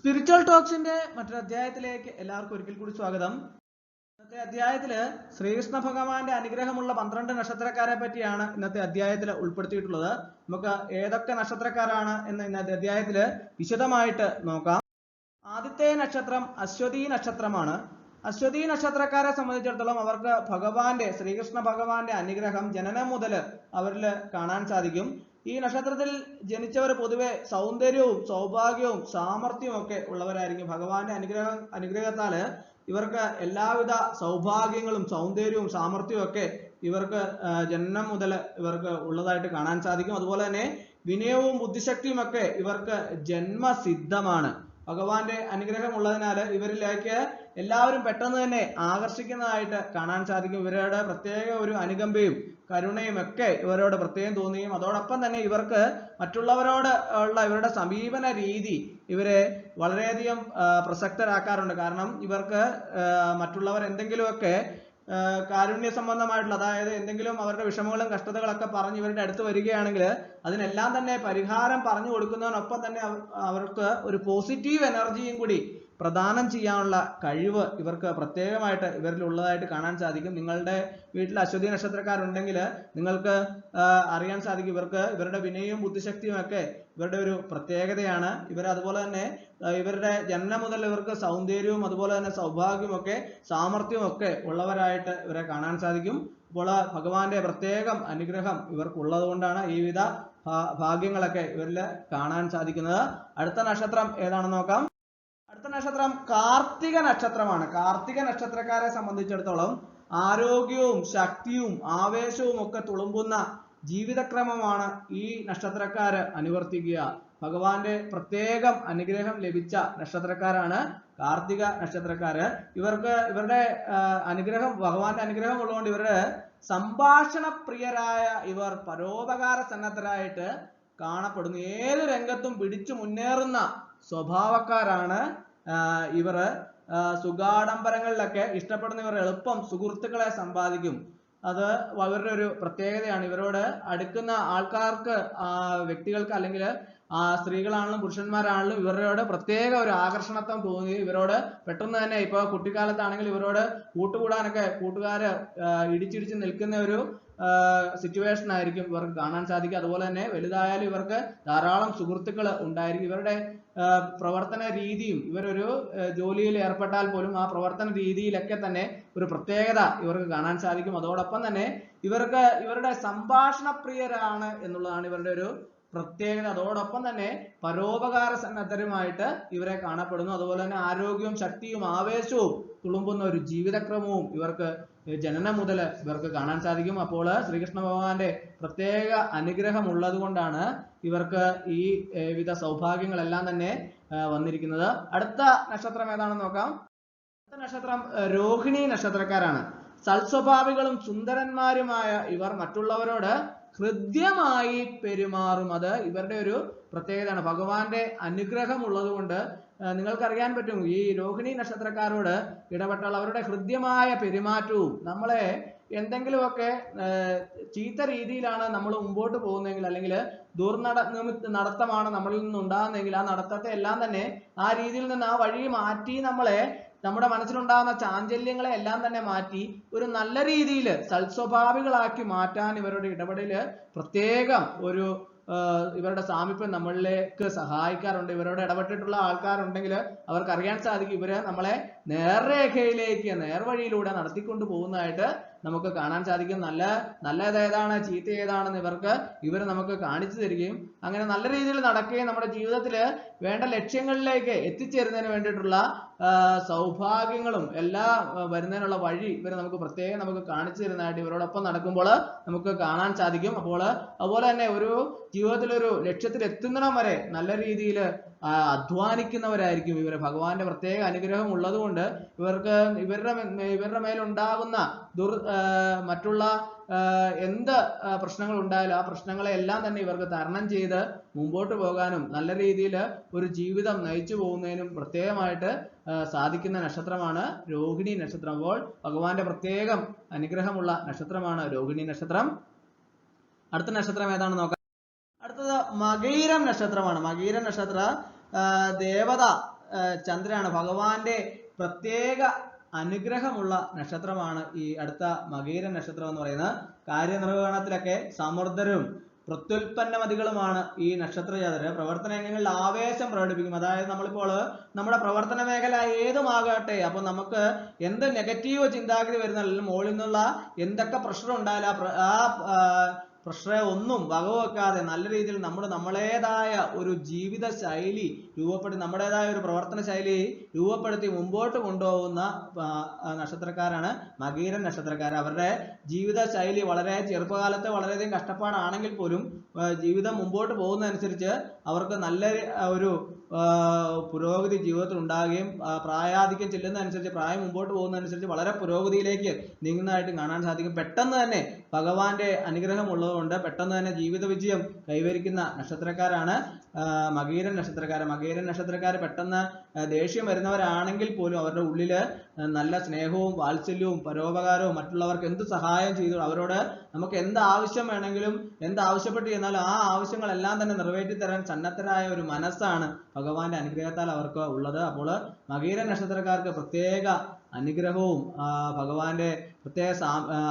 Spiritual ടോക്സിന്റെ മറ്റൊരു അധ്യായത്തിലേക്ക് എല്ലാവർക്കും ഒരിക്കൽ കൂടി സ്വാഗതം. ഇന്നത്തെ അധ്യായത്തിൽ ശ്രീകൃഷ്ണ ഭഗവാന്റെ അനുഗ്രഹമുള്ള പന്ത്രണ്ട് നക്ഷത്രക്കാരെ പറ്റിയാണ് ഇന്നത്തെ അധ്യായത്തിൽ ഉൾപ്പെടുത്തിയിട്ടുള്ളത്. നമുക്ക് ഏതൊക്കെ നക്ഷത്രക്കാരാണ് എന്ന് ഇന്നത്തെ അധ്യായത്തിൽ വിശദമായിട്ട് നോക്കാം. ആദ്യത്തെ നക്ഷത്രം അശ്വതി നക്ഷത്രമാണ്. അശ്വതി നക്ഷത്രക്കാരെ സംബന്ധിച്ചിടത്തോളം അവർക്ക് ഭഗവാന്റെ ശ്രീകൃഷ്ണ ഭഗവാന്റെ അനുഗ്രഹം ജനനം മുതൽ അവരിൽ കാണാൻ സാധിക്കും. ഈ നക്ഷത്രത്തിൽ ജനിച്ചവർ പൊതുവെ സൗന്ദര്യവും സൗഭാഗ്യവും സാമർഥ്യവും ഒക്കെ ഉള്ളവരായിരിക്കും. ഭഗവാന്റെ അനുഗ്രഹം അനുഗ്രഹത്താൽ ഇവർക്ക് എല്ലാവിധ സൗഭാഗ്യങ്ങളും സൗന്ദര്യവും സാമർഥ്യവും ഒക്കെ ഇവർക്ക് ജനനം മുതൽ ഇവർക്ക് ഉള്ളതായിട്ട് കാണാൻ സാധിക്കും. അതുപോലെ തന്നെ വിനയവും ബുദ്ധിശക്തിയും ഒക്കെ ഇവർക്ക് ജന്മസിദ്ധമാണ്. ഭഗവാന്റെ അനുഗ്രഹം ഉള്ളതിനാൽ ഇവരിലേക്ക് എല്ലാവരും പെട്ടെന്ന് തന്നെ ആകർഷിക്കുന്നതായിട്ട് കാണാൻ സാധിക്കും. ഇവരുടെ പ്രത്യേക ഒരു അനുകമ്പയും കരുണയും ഒക്കെ ഇവരോട് പ്രത്യേകം തോന്നുകയും അതോടൊപ്പം തന്നെ ഇവർക്ക് മറ്റുള്ളവരോട് ഉള്ള ഇവരുടെ സമീപന രീതി ഇവരെ വളരെയധികം പ്രസക്തരാക്കാറുണ്ട്. കാരണം ഇവർക്ക് മറ്റുള്ളവർ എന്തെങ്കിലുമൊക്കെ കാരുണ്യ സംബന്ധമായിട്ടുള്ള അതായത് എന്തെങ്കിലും അവരുടെ വിഷമങ്ങളും കഷ്ടതകളൊക്കെ പറഞ്ഞ് ഇവരുടെ അടുത്ത് വരികയാണെങ്കിൽ അതിനെല്ലാം തന്നെ പരിഹാരം പറഞ്ഞു കൊടുക്കുന്നതിനൊപ്പം തന്നെ അവർക്ക് ഒരു പോസിറ്റീവ് എനർജിയും കൂടി പ്രദാനം ചെയ്യാനുള്ള കഴിവ് ഇവർക്ക് പ്രത്യേകമായിട്ട് ഇവരിൽ ഉള്ളതായിട്ട് കാണാൻ സാധിക്കും. നിങ്ങളുടെ വീട്ടിൽ അശ്വതി നക്ഷത്രക്കാരുണ്ടെങ്കിൽ നിങ്ങൾക്ക് അറിയാൻ സാധിക്കും ഇവർക്ക് ഇവരുടെ വിനയവും ബുദ്ധിശക്തിയും ഒക്കെ ഇവരുടെ ഒരു പ്രത്യേകതയാണ്. ഇവർ അതുപോലെ തന്നെ ഇവരുടെ ജനനം മുതൽ ഇവർക്ക് സൗന്ദര്യവും അതുപോലെ തന്നെ സൗഭാഗ്യവും ഒക്കെ സാമർഥ്യവും ഒക്കെ ഉള്ളവരായിട്ട് ഇവരെ കാണാൻ സാധിക്കും. അപ്പോൾ ഭഗവാന്റെ പ്രത്യേകം അനുഗ്രഹം ഇവർക്കുള്ളത് കൊണ്ടാണ് ഈ വിധ ഭാഗ്യങ്ങളൊക്കെ ഇവരിൽ കാണാൻ സാധിക്കുന്നത്. അടുത്ത നക്ഷത്രം ഏതാണെന്ന് നോക്കാം. അടുത്ത നക്ഷത്രം കാർത്തിക നക്ഷത്രമാണ്. കാർത്തിക നക്ഷത്രക്കാരെ സംബന്ധിച്ചിടത്തോളം ആരോഗ്യവും ശക്തിയും ആവേശവും ഒക്കെ തുളുമ്പുന്ന ജീവിതക്രമമാണ് ഈ നക്ഷത്രക്കാര് അനുവർത്തിക്കുക. ഭഗവാന്റെ പ്രത്യേകം അനുഗ്രഹം ലഭിച്ച നക്ഷത്രക്കാരാണ് കാർത്തിക നക്ഷത്രക്കാര്. ഇവർക്ക് ഇവരുടെ അനുഗ്രഹം ഭഗവാന്റെ അനുഗ്രഹം ഉള്ളതുകൊണ്ട് ഇവരുടെ സംഭാഷണ പ്രിയരായ ഇവർ പരോപകാര സന്നദ്ധരായിട്ട് കാണപ്പെടുന്നു. ഏത് രംഗത്തും പിടിച്ചു മുന്നേറുന്ന സ്വഭാവക്കാരാണ് ഇവർ സുഖാഡംബരങ്ങളിലൊക്കെ ഇഷ്ടപ്പെടുന്നവർ എളുപ്പം സുഹൃത്തുക്കളെ സമ്പാദിക്കും. അത് അവരുടെ ഒരു പ്രത്യേകതയാണ്. ഇവരോട് അടുക്കുന്ന ആൾക്കാർക്ക് വ്യക്തികൾക്ക് അല്ലെങ്കിൽ സ്ത്രീകളാണെങ്കിലും പുരുഷന്മാരാണെങ്കിലും ഇവരോട് പ്രത്യേക ഒരു ആകർഷണത്വം തോന്നി. ഇവരോട് പെട്ടെന്ന് തന്നെ ഇപ്പൊ കുട്ടിക്കാലത്താണെങ്കിൽ ഇവരോട് കൂട്ടുകൂടാനൊക്കെ കൂട്ടുകാര് ഇടിച്ചിടിച്ച് നിൽക്കുന്ന ഒരു സിറ്റുവേഷൻ ആയിരിക്കും ഇവർക്ക് കാണാൻ സാധിക്കുക. അതുപോലെ തന്നെ വലുതായാലും ഇവർക്ക് ധാരാളം സുഹൃത്തുക്കൾ ഉണ്ടായിരിക്കും. ഇവരുടെ പ്രവർത്തന രീതിയും ഇവരൊരു ജോലിയിൽ ഏർപ്പെട്ടാൽ പോലും ആ പ്രവർത്തന രീതിയിലൊക്കെ തന്നെ ഒരു പ്രത്യേകത ഇവർക്ക് കാണാൻ സാധിക്കും. അതോടൊപ്പം തന്നെ ഇവർക്ക് ഇവരുടെ സംഭാഷണ പ്രിയരാണ് എന്നുള്ളതാണ് ഇവരുടെ ഒരു പ്രത്യേകത. അതോടൊപ്പം തന്നെ പരോപകാര സന്നദ്ധരുമായിട്ട് ഇവരെ കാണപ്പെടുന്നു. അതുപോലെ തന്നെ ആരോഗ്യവും ശക്തിയും ആവേശവും തുളുമ്പുന്ന ഒരു ജീവിതക്രമവും ഇവർക്ക് ജനനം മുതൽ ഇവർക്ക് കാണാൻ സാധിക്കും. അപ്പോൾ ശ്രീകൃഷ്ണ ഭഗവാന്റെ പ്രത്യേക അനുഗ്രഹം ഉള്ളത് കൊണ്ടാണ് ഇവർക്ക് ഈ വിധ സൗഭാഗ്യങ്ങളെല്ലാം തന്നെ വന്നിരിക്കുന്നത്. അടുത്ത നക്ഷത്രം ഏതാണെന്ന് നോക്കാം. അടുത്ത നക്ഷത്രം രോഹിണി നക്ഷത്രക്കാരാണ്. സൽസ്വഭാവികളും സുന്ദരന്മാരുമായ ഇവർ മറ്റുള്ളവരോട് ഹൃദ്യമായി പെരുമാറും. അത് ഇവരുടെ ഒരു പ്രത്യേകതയാണ്. ഭഗവാന്റെ അനുഗ്രഹം ഉള്ളതുകൊണ്ട് നിങ്ങൾക്കറിയാൻ പറ്റും. ഈ രോഹിണി നക്ഷത്രക്കാരോട് ഇടപെട്ടാൽ അവരുടെ ഹൃദ്യമായ പെരുമാറ്റവും നമ്മളെ എന്തെങ്കിലുമൊക്കെ ചീത്ത രീതിയിലാണ് നമ്മൾ മുമ്പോട്ട് പോകുന്നതെങ്കിൽ അല്ലെങ്കിൽ ദുർനട നടത്തമാണ് നമ്മളിൽ നിന്ന് ഉണ്ടാകുന്നതെങ്കിൽ ആ നടത്തത്തെ എല്ലാം തന്നെ ആ രീതിയിൽ നിന്ന് ആ വഴി മാറ്റി നമ്മളെ നമ്മുടെ മനസ്സിലുണ്ടാകുന്ന ചാഞ്ചല്യങ്ങളെ എല്ലാം തന്നെ മാറ്റി ഒരു നല്ല രീതിയിൽ സൽസ്വഭാവികളാക്കി മാറ്റാൻ ഇവരുടെ ഇടപെടൽ പ്രത്യേകം ഒരു ഇവരുടെ സാമീപ്യം നമ്മളിലേക്ക് സഹായിക്കാറുണ്ട്. ഇവരോട് ഇടപെട്ടിട്ടുള്ള ആൾക്കാരുണ്ടെങ്കിൽ അവർക്ക് അറിയാൻ സാധിക്കും. ഇവർ നമ്മളെ നേർരേഖയിലേക്ക് നേർവഴിയിലൂടെ നടത്തിക്കൊണ്ട് പോകുന്നതായിട്ട് നമുക്ക് കാണാൻ സാധിക്കും. നല്ല നല്ലത് ഏതാണ് ചീത്ത ഏതാണെന്ന് ഇവർക്ക് ഇവർ നമുക്ക് കാണിച്ചു തരികയും അങ്ങനെ നല്ല രീതിയിൽ നടക്കുകയും നമ്മുടെ ജീവിതത്തിൽ വേണ്ട ലക്ഷ്യങ്ങളിലേക്ക് എത്തിച്ചേരുന്നതിന് വേണ്ടിയിട്ടുള്ള സൗഭാഗ്യങ്ങളും എല്ലാം വരുന്നതിനുള്ള വഴി ഇവരെ നമുക്ക് പ്രത്യേകം നമുക്ക് കാണിച്ചു തരുന്നതായിട്ട് ഇവരോടൊപ്പം നടക്കുമ്പോൾ നമുക്ക് കാണാൻ സാധിക്കും. അപ്പോൾ അതുപോലെ തന്നെ ഒരു ജീവിതത്തിൽ ഒരു ലക്ഷ്യത്തിൽ എത്തുന്നിടം വരെ നല്ല രീതിയിൽ അധ്വാനിക്കുന്നവരായിരിക്കും ഇവർ ഭഗവാന്റെ പ്രത്യേക അനുഗ്രഹം ഉള്ളതുകൊണ്ട് ഇവർക്ക് ഇവരുടെ ഇവരുടെ മേലുണ്ടാകുന്ന ദുർ മറ്റുള്ള എന്ത് പ്രശ്നങ്ങൾ ഉണ്ടായാലും ആ പ്രശ്നങ്ങളെ എല്ലാം തന്നെ ഇവർക്ക് തരണം ചെയ്ത് മുമ്പോട്ട് പോകാനും നല്ല രീതിയിൽ ഒരു ജീവിതം നയിച്ചു പോകുന്നതിനും പ്രത്യേകമായിട്ട് സാധിക്കുന്ന നക്ഷത്രമാണ് രോഹിണി നക്ഷത്രം. അപ്പോൾ ഭഗവാന്റെ പ്രത്യേകം അനുഗ്രഹമുള്ള നക്ഷത്രമാണ് രോഹിണി നക്ഷത്രം. അടുത്ത നക്ഷത്രം ഏതാണ് നോക്കാം? അടുത്തത് മകീരം നക്ഷത്രമാണ്. മകീരം നക്ഷത്ര ദേവത ചന്ദ്രനാണ്. ഭഗവാന്റെ പ്രത്യേക അനുഗ്രഹമുള്ള നക്ഷത്രമാണ് ഈ അടുത്ത മകീര നക്ഷത്രം എന്ന് പറയുന്നത്. കാര്യനിർവഹണത്തിലൊക്കെ സമൃദ്ധരും പ്രത്യുൽപ്പന്നമതികളുമാണ് ഈ നക്ഷത്ര ജാതര് പ്രവർത്തന രംഗങ്ങളിൽ ആവേശം പ്രകടിപ്പിക്കും. അതായത് നമ്മളിപ്പോൾ നമ്മുടെ പ്രവർത്തന മേഖല ഏതുമാകട്ടെ അപ്പൊ നമുക്ക് എന്ത് നെഗറ്റീവ് ചിന്താഗതി വരുന്നാലും മുകളിൽ നിന്നുള്ള എന്തൊക്കെ പ്രഷർ ഉണ്ടായാലും ആ, പ്രഷറെ ഒന്നും വകവെക്കാതെ നല്ല രീതിയിൽ നമ്മുടെ നമ്മളേതായ ഒരു ജീവിത ശൈലി രൂപപ്പെടുത്തി നമ്മുടേതായ ഒരു പ്രവർത്തന ശൈലി രൂപപ്പെടുത്തി മുമ്പോട്ട് കൊണ്ടുപോകുന്ന നക്ഷത്രക്കാരാണ് മകീരൻ നക്ഷത്രക്കാർ അവരുടെ ജീവിത ശൈലി വളരെ ചെറുപ്പകാലത്ത് വളരെയധികം കഷ്ടപ്പാടാണെങ്കിൽ പോലും ജീവിതം മുമ്പോട്ട് പോകുന്നതനുസരിച്ച് അവർക്ക് നല്ല ഒരു പുരോഗതി ജീവിതത്തിൽ ഉണ്ടാകുകയും പ്രായാധിക്യം ചെല്ലുന്നതനുസരിച്ച് പ്രായം മുമ്പോട്ട് പോകുന്നതനുസരിച്ച് വളരെ പുരോഗതിയിലേക്ക് നീങ്ങുന്നതായിട്ട് കാണാൻ സാധിക്കും. പെട്ടെന്ന് തന്നെ ഭഗവാന്റെ അനുഗ്രഹം ഉള്ളതുകൊണ്ട് പെട്ടെന്ന് തന്നെ ജീവിത വിജയം കൈവരിക്കുന്ന നക്ഷത്രക്കാരാണ്. മകീരൻ നക്ഷത്രക്കാർ മകീരൻ നക്ഷത്രക്കാർ പെട്ടെന്ന് ദേഷ്യം വരുന്നവരാണെങ്കിൽ പോലും അവരുടെ ഉള്ളിൽ നല്ല സ്നേഹവും വാത്സല്യവും പരോപകാരവും മറ്റുള്ളവർക്ക് എന്ത് സഹായം ചെയ്തു അവരോട് നമുക്ക് എന്ത് ആവശ്യം വേണമെങ്കിലും എന്ത് ആവശ്യപ്പെട്ട് ചെന്നാലും ആ ആവശ്യങ്ങളെല്ലാം തന്നെ നിറവേറ്റി തരാൻ സന്നദ്ധരായ ഒരു മനസ്സാണ് ഭഗവാന്റെ അനുഗ്രഹത്താൽ അവർക്ക് ഉള്ളത്. അപ്പോൾ മകീര നക്ഷത്രക്കാർക്ക് പ്രത്യേക അനുഗ്രഹവും ഭഗവാന്റെ പ്രത്യേക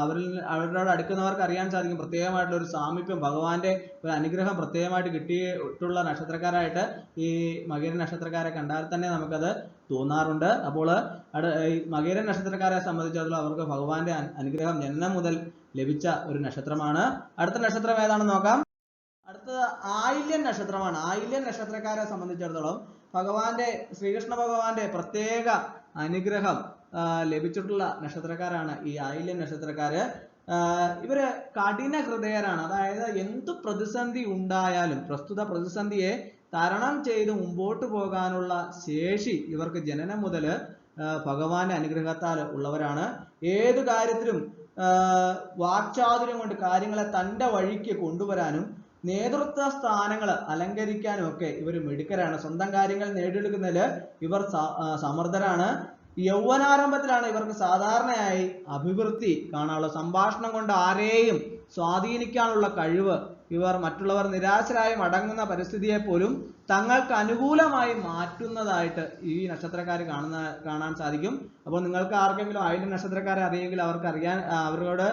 അവരിൽ അവരോട് അടുക്കുന്നവർക്ക് അറിയാൻ സാധിക്കും. പ്രത്യേകമായിട്ടുള്ള ഒരു സാമീപ്യം ഭഗവാന്റെ ഒരു അനുഗ്രഹം പ്രത്യേകമായിട്ട് കിട്ടിയിട്ടുള്ള നക്ഷത്രക്കാരായിട്ട് ഈ മകര നക്ഷത്രക്കാരെ കണ്ടാൽ തന്നെ നമുക്കത് തോന്നാറുണ്ട്. അപ്പോൾ മകര നക്ഷത്രക്കാരെ സംബന്ധിച്ചിടത്തോളം അവർക്ക് ഭഗവാന്റെ അനുഗ്രഹം ജന്മം മുതൽ ലഭിച്ച ഒരു നക്ഷത്രമാണ്. അടുത്ത നക്ഷത്രം ഏതാണെന്ന് നോക്കാം. അടുത്തത് ആയില്യൻ നക്ഷത്രമാണ്. ആയില്യൻ നക്ഷത്രക്കാരെ സംബന്ധിച്ചിടത്തോളം ഭഗവാന്റെ ശ്രീകൃഷ്ണ ഭഗവാന്റെ പ്രത്യേക അനുഗ്രഹം ലഭിച്ചിട്ടുള്ള നക്ഷത്രക്കാരാണ് ഈ ആയില്യം നക്ഷത്രക്കാര്. ഇവർ കഠിന ഹൃദയരാണ്. അതായത് എന്ത് പ്രതിസന്ധി ഉണ്ടായാലും പ്രസ്തുത പ്രതിസന്ധിയെ തരണം ചെയ്ത് മുമ്പോട്ട് പോകാനുള്ള ശേഷി ഇവർക്ക് ജനനം മുതൽ ഭഗവാന്റെ അനുഗ്രഹത്താൽ ഉള്ളവരാണ്. ഏത് കാര്യത്തിലും വാക്ചാതുര്യം കൊണ്ട് കാര്യങ്ങളെ തന്റെ വഴിക്ക് കൊണ്ടുവരാനും നേതൃത്വ സ്ഥാനങ്ങൾ അലങ്കരിക്കാനും ഒക്കെ ഇവർ മിടുക്കരാണ്. സ്വന്തം കാര്യങ്ങൾ നേടിയെടുക്കുന്നതിൽ ഇവർ സമർത്ഥരാണ്. യൗവനാരംഭത്തിലാണ് ഇവർക്ക് സാധാരണയായി അഭിവൃദ്ധി കാണാനുള്ള സംഭാഷണം കൊണ്ട് ആരെയും സ്വാധീനിക്കാനുള്ള കഴിവ് ഇവർ മറ്റുള്ളവർ നിരാശരായി മടങ്ങുന്ന പരിസ്ഥിതിയെ പോലും തങ്ങൾക്ക് അനുകൂലമായി മാറ്റുന്നതായിട്ട് ഈ നക്ഷത്രക്കാർ കാണുന്ന കാണാൻ സാധിക്കും. അപ്പോൾ നിങ്ങൾക്ക് ആർക്കെങ്കിലും ആയിരം നക്ഷത്രക്കാരെ അറിയെങ്കിൽ അവർക്ക് അറിയാൻ അവരോട്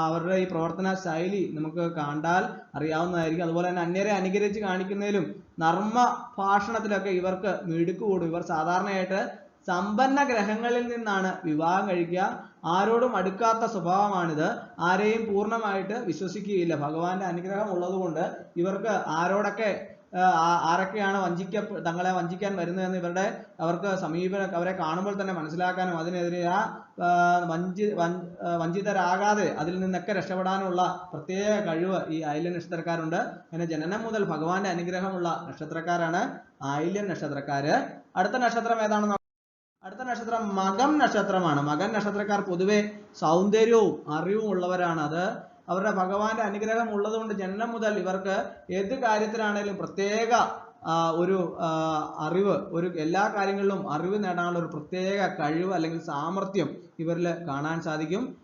അവരുടെ ഈ പ്രവർത്തന ശൈലി നമുക്ക് കണ്ടാൽ അറിയാവുന്നതായിരിക്കും. അതുപോലെ തന്നെ അന്യരെ അനുകരിച്ച് കാണിക്കുന്നതിലും നർമ്മ ഭാഷണത്തിലൊക്കെ ഇവർക്ക് മിടുക്ക് കൂടും. ഇവർ സാധാരണയായിട്ട് സമ്പന്ന ഗ്രഹങ്ങളിൽ നിന്നാണ് വിവാഹം കഴിക്കുക. ആരോടും അടുക്കാത്ത സ്വഭാവമാണിത്. ആരെയും പൂർണമായിട്ട് വിശ്വസിക്കുകയില്ല. ഭഗവാന്റെ അനുഗ്രഹം ഉള്ളതുകൊണ്ട് ഇവർക്ക് ആരോടൊക്കെ ആരൊക്കെയാണ് വഞ്ചിക്ക തങ്ങളെ വഞ്ചിക്കാൻ വരുന്നതെന്ന് ഇവരുടെ അവർക്ക് സമീപ അവരെ കാണുമ്പോൾ തന്നെ മനസ്സിലാക്കാനും അതിനെതിരെ ആ വഞ്ചി വഞ്ചിതരാകാതെ അതിൽ നിന്നൊക്കെ രക്ഷപ്പെടാനുള്ള പ്രത്യേക കഴിവ് ഈ ഐല്യ നക്ഷത്രക്കാരുണ്ട്. അങ്ങനെ ജനനം മുതൽ ഭഗവാന്റെ അനുഗ്രഹമുള്ള നക്ഷത്രക്കാരാണ് ആയില്യ നക്ഷത്രക്കാര്. അടുത്ത നക്ഷത്രം ഏതാണെന്ന് നക്ഷത്രം മകം നക്ഷത്രമാണ്. മകൻ നക്ഷത്രക്കാർ പൊതുവെ സൗന്ദര്യവും അറിവും ഉള്ളവരാണ്. അത് അവരുടെ ഭഗവാന്റെ അനുഗ്രഹം ഉള്ളതുകൊണ്ട് ജനനം മുതൽ ഇവർക്ക് ഏത് കാര്യത്തിലാണെങ്കിലും പ്രത്യേക ഒരു അറിവ് ഒരു എല്ലാ കാര്യങ്ങളിലും അറിവ് നേടാനുള്ള ഒരു പ്രത്യേക കഴിവ് അല്ലെങ്കിൽ സാമർഥ്യം ഇവരിൽ കാണാൻ സാധിക്കും.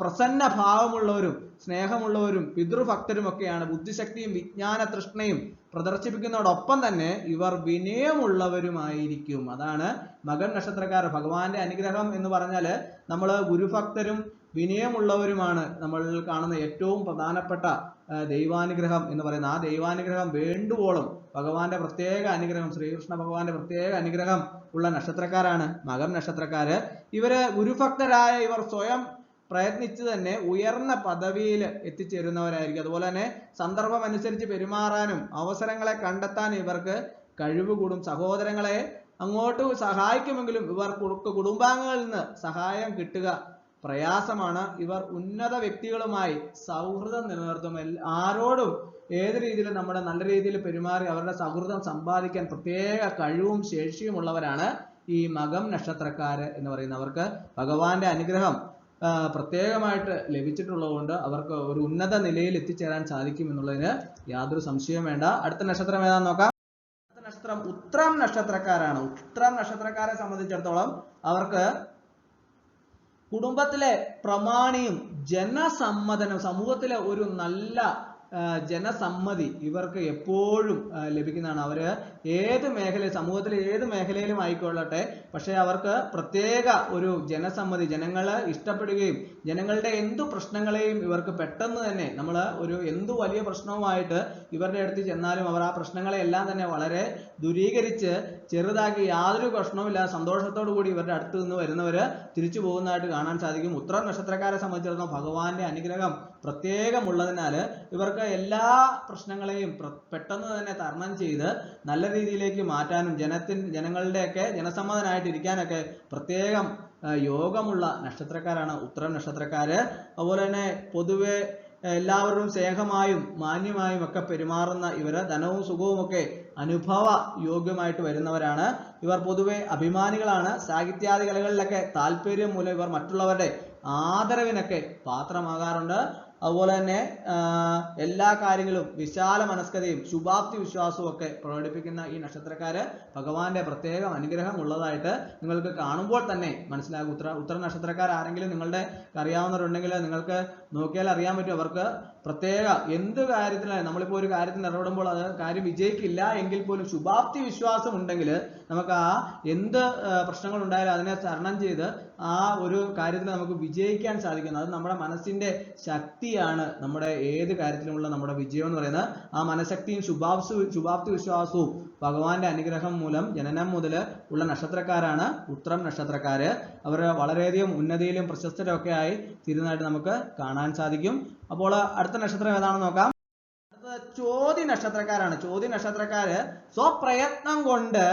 പ്രസന്ന ഭാവമുള്ളവരും സ്നേഹമുള്ളവരും പിതൃഭക്തരും ഒക്കെയാണ് ബുദ്ധിശക്തിയും വിജ്ഞാന തൃഷ്ണയും പ്രദർശിപ്പിക്കുന്നതോടൊപ്പം തന്നെ ഇവർ വിനയമുള്ളവരുമായിരിക്കും. അതാണ് മകൻ നക്ഷത്രക്കാർ. ഭഗവാന്റെ അനുഗ്രഹം എന്ന് പറഞ്ഞാൽ നമ്മൾ ഗുരുഭക്തരും വിനയമുള്ളവരുമാണ് നമ്മൾ കാണുന്ന ഏറ്റവും പ്രധാനപ്പെട്ട ദൈവാനുഗ്രഹം എന്ന് പറയുന്ന ആ ദൈവാനുഗ്രഹം വേണ്ടുവോളം ഭഗവാന്റെ പ്രത്യേക അനുഗ്രഹം ശ്രീകൃഷ്ണ ഭഗവാന്റെ പ്രത്യേക അനുഗ്രഹം ഉള്ള നക്ഷത്രക്കാരാണ് മകം നക്ഷത്രക്കാര്. ഇവർ ഗുരുഭക്തരായ ഇവർ സ്വയം പ്രയത്നിച്ച് തന്നെ ഉയർന്ന പദവിയിൽ എത്തിച്ചേരുന്നവരായിരിക്കും. അതുപോലെ തന്നെ സന്ദർഭം അനുസരിച്ച് പെരുമാറാനും അവസരങ്ങളെ കണ്ടെത്താൻ ഇവർക്ക് കഴിവ് കൂടും. സഹോദരങ്ങളെ അങ്ങോട്ട് സഹായിക്കുമെങ്കിലും ഇവർ കുടുംബ- കുടുംബാംഗങ്ങളിൽ നിന്ന് സഹായം കിട്ടുക പ്രയാസമാണ്. ഇവർ ഉന്നത വ്യക്തികളുമായി സൗഹൃദം നിലനിർത്തും. ആരോടും ഏത് രീതിയിലും നമ്മുടെ നല്ല രീതിയിൽ പെരുമാറി അവരുടെ സൗഹൃദം സമ്പാദിക്കാൻ പ്രത്യേക കഴിവും ശേഷിയും ഉള്ളവരാണ് ഈ മകം നക്ഷത്രക്കാര് എന്ന് പറയുന്നവർക്ക് ഭഗവാന്റെ അനുഗ്രഹം പ്രത്യേകമായിട്ട് ലഭിച്ചിട്ടുള്ളതുകൊണ്ട് അവർക്ക് ഒരു ഉന്നത നിലയിൽ എത്തിച്ചേരാൻ സാധിക്കും എന്നുള്ളതിന് യാതൊരു സംശയവും വേണ്ട. അടുത്ത നക്ഷത്രം ഏതാന്ന് നോക്കാം. അടുത്ത നക്ഷത്രം ഉത്രം നക്ഷത്രക്കാരാണ്. ഉത്രം നക്ഷത്രക്കാരെ സംബന്ധിച്ചിടത്തോളം അവർക്ക് കുടുംബത്തിലെ പ്രമാണിയും ജനസമ്മതനും സമൂഹത്തിലെ ഒരു നല്ല ജനസമ്മതി ഇവർക്ക് എപ്പോഴും ലഭിക്കുന്നതാണ്. അവർ ഏത് മേഖല സമൂഹത്തിലെ ഏത് മേഖലയിലും ആയിക്കൊള്ളട്ടെ. പക്ഷെ അവർക്ക് പ്രത്യേക ഒരു ജനസമ്മതി ജനങ്ങളെ ഇഷ്ടപ്പെടുകയും ജനങ്ങളുടെ എന്തു പ്രശ്നങ്ങളെയും ഇവർക്ക് പെട്ടെന്ന് തന്നെ നമ്മൾ ഒരു എന്തു വലിയ പ്രശ്നവുമായിട്ട് ഇവരുടെ അടുത്ത് ചെന്നാലും അവർ ആ പ്രശ്നങ്ങളെ എല്ലാം തന്നെ വളരെ ദൂരീകരിച്ച് ചെറുതാക്കി യാതൊരു പ്രശ്നവുമില്ലാതെ സന്തോഷത്തോടു കൂടി ഇവരുടെ അടുത്ത് നിന്ന് വരുന്നവര് തിരിച്ചു പോകുന്നതായിട്ട് കാണാൻ സാധിക്കും. ഉത്തര നക്ഷത്രക്കാരെ സംബന്ധിച്ചിടത്തോളം ഭഗവാന്റെ അനുഗ്രഹം പ്രത്യേകമുള്ളതിനാൽ ഇവർക്ക് എല്ലാ പ്രശ്നങ്ങളെയും പെട്ടെന്ന് തന്നെ തരണം ചെയ്ത് നല്ല രീതിയിലേക്ക് മാറ്റാനും ജനത്തിൻ ജനങ്ങളുടെയൊക്കെ ജനസമ്മതനായിട്ടിരിക്കാനൊക്കെ പ്രത്യേകം യോഗമുള്ള നക്ഷത്രക്കാരാണ് ഉത്തരം നക്ഷത്രക്കാര്. അതുപോലെ തന്നെ പൊതുവെ എല്ലാവരും സ്നേഹമായും മാന്യമായും ഒക്കെ പെരുമാറുന്ന ഇവർ ധനവും സുഖവും ഒക്കെ അനുഭവ യോഗ്യമായിട്ട് വരുന്നവരാണ്. ഇവർ പൊതുവെ അഭിമാനികളാണ്. സാഹിത്യാദി കലകളിലൊക്കെ താല്പര്യം മൂലം ഇവർ മറ്റുള്ളവരുടെ ആദരവിനൊക്കെ പാത്രമാകാറുണ്ട്. അതുപോലെ തന്നെ എല്ലാ കാര്യങ്ങളും വിശാല മനസ്കതയും ശുഭാപ്തി വിശ്വാസവും ഒക്കെ പ്രകടിപ്പിക്കുന്ന ഈ നക്ഷത്രക്കാര് ഭഗവാന്റെ പ്രത്യേകം അനുഗ്രഹം ഉള്ളതായിട്ട് നിങ്ങൾക്ക് കാണുമ്പോൾ തന്നെ മനസ്സിലാകും. ഉത്തര ഉത്തര നക്ഷത്രക്കാർ ആരെങ്കിലും നിങ്ങളുടെ അറിയാവുന്നവരുണ്ടെങ്കിൽ നിങ്ങൾക്ക് നോക്കിയാൽ അറിയാൻ പറ്റും. അവർക്ക് പ്രത്യേക എന്ത് കാര്യത്തിലാണ് നമ്മളിപ്പോൾ ഒരു കാര്യത്തിന് ഇടപെടുമ്പോൾ അത് കാര്യം വിജയിക്കില്ല എങ്കിൽ പോലും ശുഭാപ്തി വിശ്വാസം ഉണ്ടെങ്കിൽ നമുക്ക് ആ എന്ത് പ്രശ്നങ്ങൾ ഉണ്ടായാലും അതിനെ തരണം ചെയ്ത് ആ ഒരു കാര്യത്തിൽ നമുക്ക് വിജയിക്കാൻ സാധിക്കുന്നു. അത് നമ്മുടെ മനസ്സിന്റെ ശക്തിയാണ് നമ്മുടെ ഏത് കാര്യത്തിലുമുള്ള നമ്മുടെ വിജയം എന്ന് പറയുന്നത്. ആ മനഃശക്തിയും ശുഭാപ്തി ശുഭാപ്തി വിശ്വാസവും ഭഗവാന്റെ അനുഗ്രഹം മൂലം ജനനം മുതൽ ഉള്ള നക്ഷത്രക്കാരാണ് ഉത്രം നക്ഷത്രക്കാര്. അവർ വളരെയധികം ഉന്നതിയിലും പ്രശസ്തരൊക്കെ ആയി തീരുന്നതായിട്ട് നമുക്ക് കാണാൻ സാധിക്കും. അപ്പോൾ അടുത്ത നക്ഷത്രം ഏതാണെന്ന് നോക്കാം. ചോതി നക്ഷത്രക്കാരാണ്. ചോതി നക്ഷത്രക്കാര് സ്വപ്രയത്നം കൊണ്ട്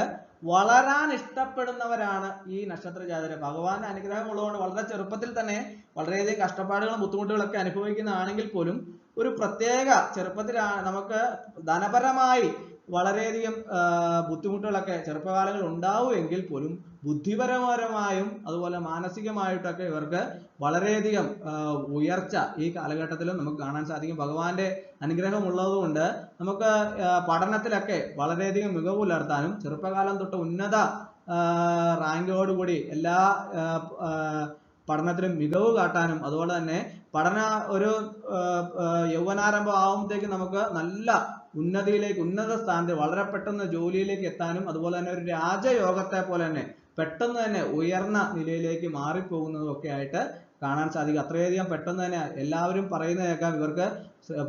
വളരാൻ ഇഷ്ടപ്പെടുന്നവരാണ് ഈ നക്ഷത്ര ജാതകർ ഭഗവാന്റെ അനുഗ്രഹം ഉള്ളതുകൊണ്ട് വളരെ ചെറുപ്പത്തിൽ തന്നെ വളരെയധികം കഷ്ടപ്പാടുകളും ബുദ്ധിമുട്ടുകളൊക്കെ അനുഭവിക്കുന്നതാണെങ്കിൽ പോലും ഒരു പ്രത്യേക ചെറുപ്പത്തിലാണ് നമുക്ക് ധനപരമായി വളരെയധികം ബുദ്ധിമുട്ടുകളൊക്കെ ചെറുപ്പകാലങ്ങളിൽ ഉണ്ടാവുമെങ്കിൽ പോലും ബുദ്ധിപരപരമായും അതുപോലെ മാനസികമായിട്ടൊക്കെ ഇവർക്ക് വളരെയധികം ഉയർച്ച ഈ കാലഘട്ടത്തിലും നമുക്ക് കാണാൻ സാധിക്കും. ഭഗവാന്റെ അനുഗ്രഹം ഉള്ളതുകൊണ്ട് നമുക്ക് പഠനത്തിലൊക്കെ വളരെയധികം മികവ് പുലർത്താനും ചെറുപ്പകാലം തൊട്ട് ഉന്നത റാങ്കോടുകൂടി എല്ലാ പഠനത്തിലും മികവ് കാട്ടാനും അതുപോലെ തന്നെ പഠന ഒരു യൗവനാരംഭം ആകുമ്പോഴത്തേക്കും നമുക്ക് നല്ല ഉന്നതിയിലേക്ക് ഉന്നത സ്ഥാനത്ത് വളരെ പെട്ടെന്ന് ജോലിയിലേക്ക് എത്താനും അതുപോലെ തന്നെ ഒരു രാജയോഗത്തെ പോലെ തന്നെ പെട്ടെന്ന് തന്നെ ഉയർന്ന നിലയിലേക്ക് മാറിപ്പോകുന്നതും ഒക്കെ ആയിട്ട് കാണാൻ സാധിക്കും. അത്രയധികം പെട്ടെന്ന് തന്നെ എല്ലാവരും പറയുന്നത് കേൾക്കാം ഇവർക്ക്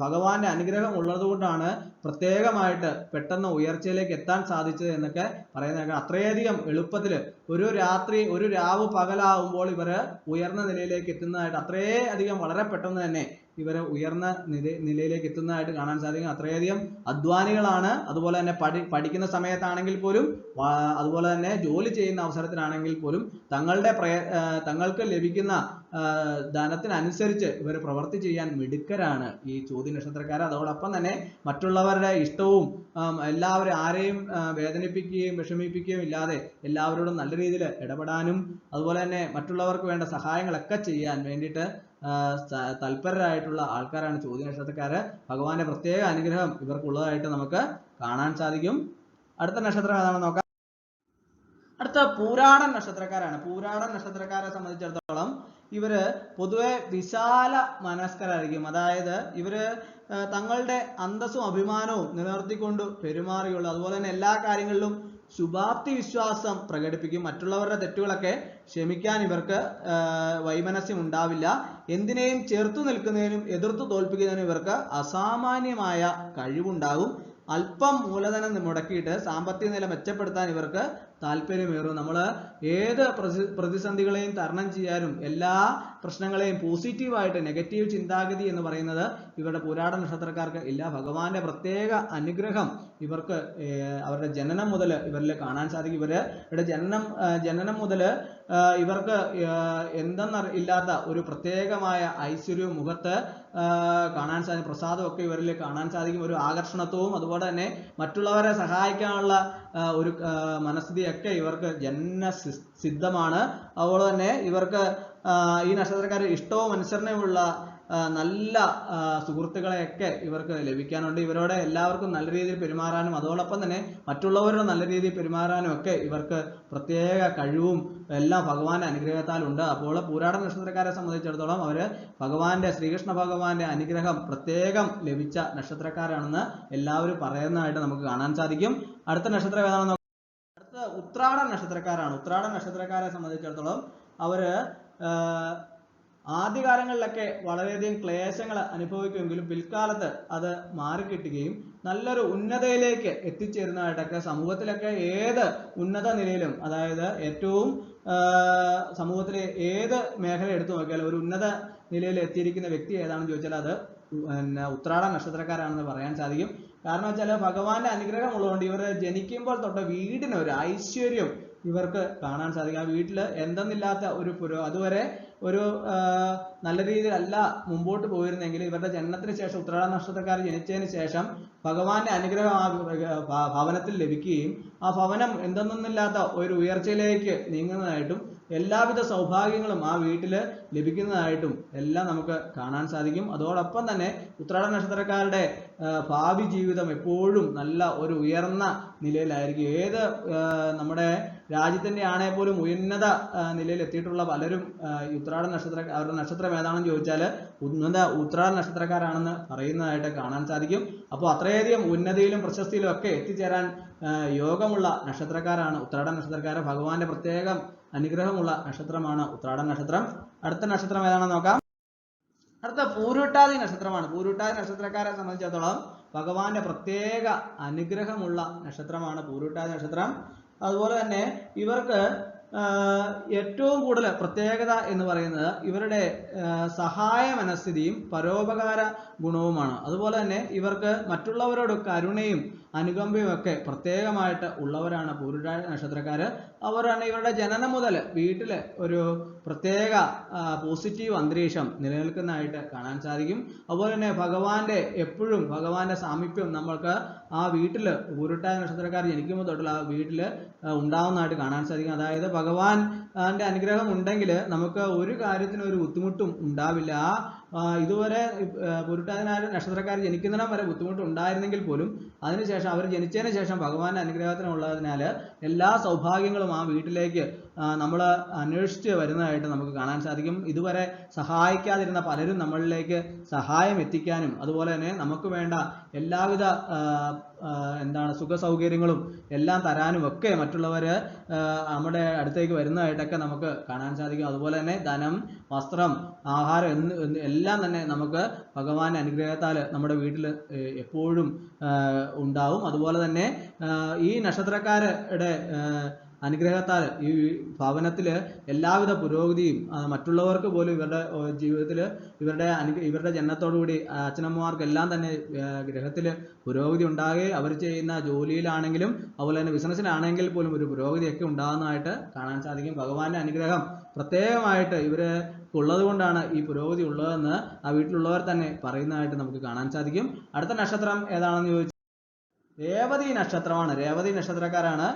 ഭഗവാന്റെ അനുഗ്രഹം ഉള്ളതുകൊണ്ടാണ് പ്രത്യേകമായിട്ട് പെട്ടെന്ന് ഉയർച്ചയിലേക്ക് എത്താൻ സാധിച്ചത് എന്നൊക്കെ പറയുന്നത് കേൾക്കാം അത്രയധികം എളുപ്പത്തിൽ ഒരു രാത്രി ഒരു രാവ് പകലാവുമ്പോൾ ഇവർ ഉയർന്ന നിലയിലേക്ക് എത്തുന്നതായിട്ട് അത്രയധികം വളരെ പെട്ടെന്ന് തന്നെ ഇവർ ഉയർന്ന നില നിലയിലേക്ക് എത്തുന്നതായിട്ട് കാണാൻ സാധിക്കും. അത്രയധികം അധ്വാനികളാണ്. അതുപോലെ തന്നെ പഠി പഠിക്കുന്ന സമയത്താണെങ്കിൽ പോലും അതുപോലെ തന്നെ ജോലി ചെയ്യുന്ന അവസരത്തിലാണെങ്കിൽ പോലും തങ്ങളുടെ പ്രയ തങ്ങൾക്ക് ലഭിക്കുന്ന ധനത്തിനനുസരിച്ച് ഇവർ പ്രവർത്തി ചെയ്യാൻ മിടുക്കരാണ് ഈ ചോദ്യ നക്ഷത്രക്കാർ. അതോടൊപ്പം തന്നെ മറ്റുള്ളവരുടെ ഇഷ്ടവും എല്ലാവരും ആരെയും വേദനിപ്പിക്കുകയും വിഷമിപ്പിക്കുകയും ഇല്ലാതെ എല്ലാവരോടും നല്ല രീതിയിൽ ഇടപെടാനും അതുപോലെ തന്നെ മറ്റുള്ളവർക്ക് വേണ്ട സഹായങ്ങളൊക്കെ ചെയ്യാൻ വേണ്ടിയിട്ട് തൽപരരായിട്ടുള്ള ആൾക്കാരാണ് ചോദ്യ നക്ഷത്രക്കാര് ഭഗവാന്റെ പ്രത്യേക അനുഗ്രഹം ഇവർക്കുള്ളതായിട്ട് നമുക്ക് കാണാൻ സാധിക്കും. അടുത്ത നക്ഷത്രം ഏതാണെന്ന് നോക്കാം. അടുത്ത പൂരാടൻ നക്ഷത്രക്കാരാണ്. പൂരാടൻ നക്ഷത്രക്കാരെ സംബന്ധിച്ചിടത്തോളം ഇവർ പൊതുവെ വിശാല മനസ്കരായിരിക്കും. അതായത് ഇവർ തങ്ങളുടെ അന്തസ്സും അഭിമാനവും നിലനിർത്തിക്കൊണ്ട് പെരുമാറിയുള്ളൂ അതുപോലെ തന്നെ എല്ലാ കാര്യങ്ങളിലും ശുഭാപ്തി വിശ്വാസം പ്രകടിപ്പിക്കും. മറ്റുള്ളവരുടെ തെറ്റുകളൊക്കെ ക്ഷമിക്കാൻ ഇവർക്ക് വൈമനസ്യം ഉണ്ടാവില്ല. എന്തിനേയും ചെറുത്തു നിൽക്കുന്നതിനും എതിർത്തു തോൽപ്പിക്കുന്നതിനും ഇവർക്ക് അസാമാന്യമായ കഴിവുണ്ടാകും. അല്പം മൂലധനം മുടക്കിയിട്ട് സാമ്പത്തിക നില മെച്ചപ്പെടുത്താൻ ഇവർക്ക് താല്പര്യമേറും. നമ്മൾ ഏത് പ്രതിസന്ധികളെയും തരണം ചെയ്യാനും എല്ലാ പ്രശ്നങ്ങളെയും പോസിറ്റീവായിട്ട് നെഗറ്റീവ് ചിന്താഗതി എന്ന് പറയുന്നത് ഇവരുടെ പുരാട നക്ഷത്രക്കാർക്ക് ഇല്ല. ഭഗവാന്റെ പ്രത്യേക അനുഗ്രഹം ഇവർക്ക് അവരുടെ ജനനം മുതൽ ഇവരിൽ കാണാൻ സാധിക്കും. ഇവർ ഇവരുടെ ജനനം ജനനം മുതൽ ഇവർക്ക് എന്തെന്ന ഇല്ലാത്ത ഒരു പ്രത്യേകമായ ഐശ്വര്യവും മുഖത്ത് കാണാൻ സാധിക്കും പ്രസാദമൊക്കെ ഇവരിൽ കാണാൻ സാധിക്കും. ഒരു ആകർഷണത്വവും അതുപോലെ തന്നെ മറ്റുള്ളവരെ സഹായിക്കാനുള്ള ഒരു മനസ്ഥിതിയൊക്കെ ഇവർക്ക് ജന്മ സിദ്ധമാണ്. അതുപോലെ തന്നെ ഇവർക്ക് ഈ നക്ഷത്രക്കാർ ഇഷ്ടവും അനുസരണയുമുള്ള നല്ല സുഹൃത്തുക്കളെയൊക്കെ ഇവർക്ക് ലഭിക്കാനുണ്ട്. ഇവരോട് എല്ലാവർക്കും നല്ല രീതിയിൽ പെരുമാറാനും അതോടൊപ്പം തന്നെ മറ്റുള്ളവരോട് നല്ല രീതിയിൽ പെരുമാറാനും ഒക്കെ ഇവർക്ക് പ്രത്യേക കഴിവും എല്ലാം ഭഗവാന്റെ അനുഗ്രഹത്താലുണ്ട്. അപ്പോൾ പൂരാട നക്ഷത്രക്കാരെ സംബന്ധിച്ചിടത്തോളം അവർ ഭഗവാന്റെ ശ്രീകൃഷ്ണ ഭഗവാന്റെ അനുഗ്രഹം പ്രത്യേകം ലഭിച്ച നക്ഷത്രക്കാരാണെന്ന് എല്ലാവരും പറയുന്നതായിട്ട് നമുക്ക് കാണാൻ സാധിക്കും. അടുത്ത നക്ഷത്രം ഏതാണെന്ന്. അടുത്ത ഉത്രാട നക്ഷത്രക്കാരാണ്. ഉത്രാട നക്ഷത്രക്കാരെ സംബന്ധിച്ചിടത്തോളം അവർ ആദ്യകാലങ്ങളിലൊക്കെ വളരെയധികം ക്ലേശങ്ങൾ അനുഭവിക്കുമെങ്കിലും പിൽക്കാലത്ത് അത് മാറിക്കിട്ടുകയും നല്ലൊരു ഉന്നതയിലേക്ക് എത്തിച്ചേരുന്നതായിട്ടൊക്കെ സമൂഹത്തിലൊക്കെ ഏത് ഉന്നത നിലയിലും അതായത് ഏറ്റവും സമൂഹത്തിലെ ഏത് മേഖല എടുത്തു നോക്കിയാലും ഒരു ഉന്നത നിലയിൽ എത്തിയിരിക്കുന്ന വ്യക്തി ഏതാണെന്ന് ചോദിച്ചാൽ അത് പിന്നെ ഉത്രാട നക്ഷത്രക്കാരാണെന്ന് പറയാൻ സാധിക്കും. കാരണം വെച്ചാൽ ഭഗവാന്റെ അനുഗ്രഹം ഉള്ളതുകൊണ്ട് ഇവർ ജനിക്കുമ്പോൾ തൊട്ട് വീടിന് ഒരു ഐശ്വര്യം ഇവർക്ക് കാണാൻ സാധിക്കും. ആ വീട്ടിൽ എന്തെന്നില്ലാത്ത ഒരു പുരോ അതുവരെ ഒരു നല്ല രീതിയിലല്ല മുമ്പോട്ട് പോയിരുന്നെങ്കിൽ ഇവരുടെ ജനനത്തിന് ശേഷം ഉത്രാട നക്ഷത്രക്കാർ ജനിച്ചതിന് ശേഷം ഭഗവാന്റെ അനുഗ്രഹം ആ ഭവനത്തിൽ ലഭിക്കുകയും ആ ഭവനം എന്തെന്നില്ലാത്ത ഒരു ഉയർച്ചയിലേക്ക് നീങ്ങുന്നതായിട്ടും എല്ലാവിധ സൗഭാഗ്യങ്ങളും ആ വീട്ടിൽ ലഭിക്കുന്നതായിട്ടും എല്ലാം നമുക്ക് കാണാൻ സാധിക്കും. അതോടൊപ്പം തന്നെ ഉത്രാട നക്ഷത്രക്കാരുടെ ഭാവി ജീവിതം എപ്പോഴും നല്ല ഒരു ഉയർന്ന നിലയിലായിരിക്കും. ഏത് നമ്മുടെ രാജ്യത്തിന്റെ ആണെ പോലും ഉന്നത നിലയിൽ എത്തിയിട്ടുള്ള പലരും ഉത്രാട നക്ഷത്ര അവരുടെ നക്ഷത്രം ഏതാണെന്ന് ചോദിച്ചാൽ ഉന്നത ഉത്രാട നക്ഷത്രക്കാരാണെന്ന് പറയുന്നതായിട്ട് കാണാൻ സാധിക്കും. അപ്പോൾ അത്രയധികം ഉന്നതിയിലും പ്രശസ്തിയിലും ഒക്കെ എത്തിച്ചേരാൻ യോഗമുള്ള നക്ഷത്രക്കാരാണ്. ഉത്രാട നക്ഷത്രക്കാരെ. ഭഗവാന്റെ പ്രത്യേകം അനുഗ്രഹമുള്ള നക്ഷത്രമാണ് ഉത്രാട നക്ഷത്രം. അടുത്ത നക്ഷത്രം ഏതാണെന്ന് നോക്കാം. അടുത്ത പൂരുട്ടാതി നക്ഷത്രമാണ്. പൂരുട്ടാതി നക്ഷത്രക്കാരെ സംബന്ധിച്ചിടത്തോളം ഭഗവാന്റെ പ്രത്യേക അനുഗ്രഹമുള്ള നക്ഷത്രമാണ് പൂരുട്ടാതി നക്ഷത്രം. അതുപോലെ തന്നെ ഇവർക്ക് ഏറ്റവും കൂടുതൽ പ്രത്യേകത എന്ന് പറയുന്നത് ഇവരുടെ സഹായ മനസ്ഥിതിയും പരോപകാര ഗുണവുമാണ്. അതുപോലെ തന്നെ ഇവർക്ക് മറ്റുള്ളവരോട് കരുണയും അനുകമ്പയും ഒക്കെ പ്രത്യേകമായിട്ട് ഉള്ളവരാണ് പൂരുട്ടാതി നക്ഷത്രക്കാർ അവരാണ് ഇവരുടെ ജനനം മുതൽ വീട്ടിൽ ഒരു പ്രത്യേക പോസിറ്റീവ് അന്തരീക്ഷം നിലനിൽക്കുന്നതായിട്ട് കാണാൻ സാധിക്കും. അതുപോലെ തന്നെ ഭഗവാന്റെ എപ്പോഴും ഭഗവാന്റെ സാമീപ്യം നമ്മൾക്ക് ആ വീട്ടിൽ പൂരുട്ടായ നക്ഷത്രക്കാർ ജനിക്കുമ്പോൾ തൊട്ടുള്ള ആ വീട്ടിൽ ഉണ്ടാവുന്നതായിട്ട് കാണാൻ സാധിക്കും. അതായത് ഭഗവാൻ അനുഗ്രഹം ഉണ്ടെങ്കിൽ നമുക്ക് ഒരു കാര്യത്തിനും ഒരു ബുദ്ധിമുട്ടും ഉണ്ടാവില്ല. ആ, ഇതുവരെ പുരുട്ടാതിനാരും നക്ഷത്രക്കാർ ജനിക്കുന്നിടം വരെ ബുദ്ധിമുട്ടുണ്ടായിരുന്നെങ്കിൽ പോലും അതിനുശേഷം അവർ ജനിച്ചതിന് ശേഷം ഭഗവാന്റെ അനുഗ്രഹത്തിനുള്ളതിനാൽ എല്ലാ സൗഭാഗ്യങ്ങളും ആ വീട്ടിലേക്ക് നമ്മൾ അന്വേഷിച്ച് വരുന്നതായിട്ട് നമുക്ക് കാണാൻ സാധിക്കും. ഇതുവരെ സഹായിക്കാതിരുന്ന പലരും നമ്മളിലേക്ക് സഹായം എത്തിക്കാനും അതുപോലെ തന്നെ നമുക്ക് വേണ്ട എല്ലാവിധ എന്താണ് സുഖ സൗകര്യങ്ങളും എല്ലാം തരാനും ഒക്കെ മറ്റുള്ളവർ നമ്മുടെ അടുത്തേക്ക് വരുന്നതായിട്ടൊക്കെ നമുക്ക് കാണാൻ സാധിക്കും. അതുപോലെ തന്നെ ധനം വസ്ത്രം ആഹാരം എന്ന് എല്ലാം തന്നെ നമുക്ക് ഭഗവാന്റെ അനുഗ്രഹത്താൽ നമ്മുടെ വീട്ടിൽ എപ്പോഴും ഉണ്ടാവും. അതുപോലെ തന്നെ ഈ നക്ഷത്രക്കാരുടെ അനുഗ്രഹത്താൽ ഈ ഭവനത്തിൽ എല്ലാവിധ പുരോഗതിയും മറ്റുള്ളവർക്ക് പോലും ഇവരുടെ ജീവിതത്തിൽ ഇവരുടെ അനു ഇവരുടെ ജനനത്തോടുകൂടി അച്ഛനമ്മമാർക്കെല്ലാം തന്നെ ഗ്രഹത്തിൽ പുരോഗതി ഉണ്ടാകുകയും അവർ ചെയ്യുന്ന ജോലിയിലാണെങ്കിലും അതുപോലെ തന്നെ ബിസിനസ്സിലാണെങ്കിൽ പോലും ഒരു പുരോഗതിയൊക്കെ ഉണ്ടാകുന്നതായിട്ട് കാണാൻ സാധിക്കും. ഭഗവാന്റെ അനുഗ്രഹം പ്രത്യേകമായിട്ട് ഇവർ ഉള്ളത് കൊണ്ടാണ് ഈ പുരോഗതി ഉള്ളതെന്ന് ആ വീട്ടിലുള്ളവർ തന്നെ പറയുന്നതായിട്ട് നമുക്ക് കാണാൻ സാധിക്കും. അടുത്ത നക്ഷത്രം ഏതാണെന്ന് ചോദിച്ചാൽ രേവതി നക്ഷത്രമാണ്. രേവതി നക്ഷത്രക്കാരാണ്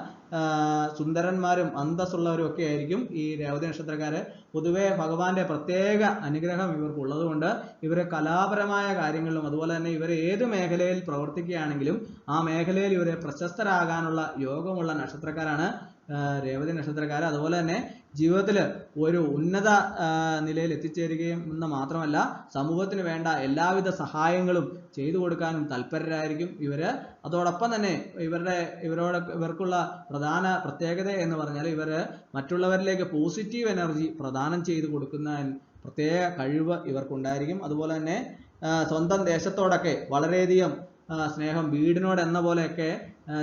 സുന്ദരന്മാരും അന്തസ്സുള്ളവരും ഒക്കെ ആയിരിക്കും ഈ രേവതി നക്ഷത്രക്കാര്. പൊതുവെ ഭഗവാന്റെ പ്രത്യേക അനുഗ്രഹം ഇവർക്ക് ഉള്ളതുകൊണ്ട് ഇവരെ കലാപരമായ കാര്യങ്ങളിലും അതുപോലെ തന്നെ ഇവർ ഏത് മേഖലയിൽ പ്രവർത്തിക്കുകയാണെങ്കിലും ആ മേഖലയിൽ ഇവരെ പ്രശസ്തരാകാനുള്ള യോഗമുള്ള നക്ഷത്രക്കാരാണ് രേവതി നക്ഷത്രക്കാർ അതുപോലെ തന്നെ ജീവിതത്തിൽ ഒരു ഉന്നത നിലയിൽ എത്തിച്ചേരുകയും എന്ന് മാത്രമല്ല സമൂഹത്തിന് വേണ്ട എല്ലാവിധ സഹായങ്ങളും ചെയ്തു കൊടുക്കാനും തൽപരരായിരിക്കും ഇവർ. അതോടൊപ്പം തന്നെ ഇവരുടെ ഇവരോട് ഇവർക്കുള്ള പ്രധാന പ്രത്യേകത എന്ന് പറഞ്ഞാൽ ഇവർ മറ്റുള്ളവരിലേക്ക് പോസിറ്റീവ് എനർജി പ്രദാനം ചെയ്തു കൊടുക്കുന്ന പ്രത്യേക കഴിവ് ഇവർക്കുണ്ടായിരിക്കും. അതുപോലെ തന്നെ സ്വന്തം ദേശത്തോടൊക്കെ വളരെയധികം സ്നേഹം വീടിനോട് എന്ന പോലെയൊക്കെ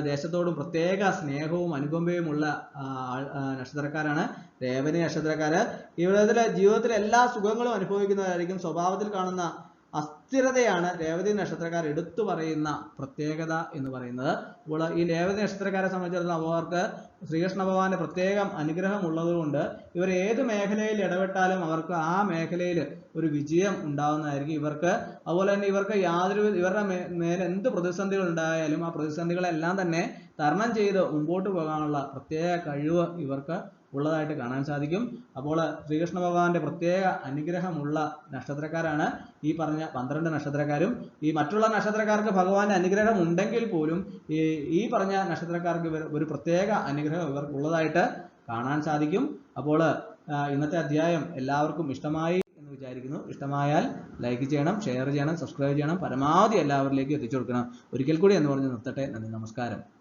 ദേശത്തോടും പ്രത്യേക സ്നേഹവും അനുകമ്പയും ഉള്ള നക്ഷത്രക്കാരാണ് രേവതി നക്ഷത്രക്കാര്. ഇവരുടെ ജീവിതത്തിലെ എല്ലാ സുഖങ്ങളും അനുഭവിക്കുന്നവരായിരിക്കും. സ്വഭാവത്തിൽ കാണുന്ന അസ്ഥിരതയാണ് രേവതി നക്ഷത്രക്കാർ എടുത്തു പറയുന്ന പ്രത്യേകത എന്ന് പറയുന്നത്. അപ്പോൾ ഈ രേവതി നക്ഷത്രക്കാരെ സംബന്ധിച്ചിടത്തോളം അവർക്ക് ശ്രീകൃഷ്ണ ഭഗവാന്റെ പ്രത്യേകം അനുഗ്രഹം ഉള്ളതുകൊണ്ട് ഇവർ ഏത് മേഖലയിൽ ഇടപെട്ടാലും അവർക്ക് ആ മേഖലയിൽ ഒരു വിജയം ഉണ്ടാകുന്നതായിരിക്കും ഇവർക്ക് അതുപോലെ തന്നെ ഇവർക്ക് യാതൊരു ഇവരുടെ മേലെ എന്ത് പ്രതിസന്ധികൾ ഉണ്ടായാലും ആ പ്രതിസന്ധികളെല്ലാം തന്നെ തരണം ചെയ്ത് മുമ്പോട്ട് പോകാനുള്ള പ്രത്യേക കഴിവ് ഇവർക്ക് ഉള്ളതായിട്ട് കാണാൻ സാധിക്കും. അപ്പോൾ ശ്രീകൃഷ്ണ ഭഗവാന്റെ പ്രത്യേക അനുഗ്രഹമുള്ള നക്ഷത്രക്കാരാണ് ഈ പറഞ്ഞ പന്ത്രണ്ട് നക്ഷത്രക്കാരും. ഈ മറ്റുള്ള നക്ഷത്രക്കാർക്ക് ഭഗവാന്റെ അനുഗ്രഹം ഉണ്ടെങ്കിൽ പോലും ഈ ഈ പറഞ്ഞ നക്ഷത്രക്കാർക്ക് ഇവർ ഒരു പ്രത്യേക അനുഗ്രഹം ഇവർക്കുള്ളതായിട്ട് കാണാൻ സാധിക്കും. അപ്പോൾ ഇന്നത്തെ അധ്യായം എല്ലാവർക്കും ഇഷ്ടമായി. വിചാരിക്കുന്നു. ഇഷ്ടമായാൽ ലൈക്ക് ചെയ്യണം ഷെയർ ചെയ്യണം സബ്സ്ക്രൈബ് ചെയ്യണം പരമാവധി എല്ലാവരിലേക്കും എത്തിച്ചു കൊടുക്കണം. ഒരിക്കൽ കൂടി എന്ന് പറഞ്ഞ് നിർത്തട്ടെ. നന്ദി നമസ്കാരം.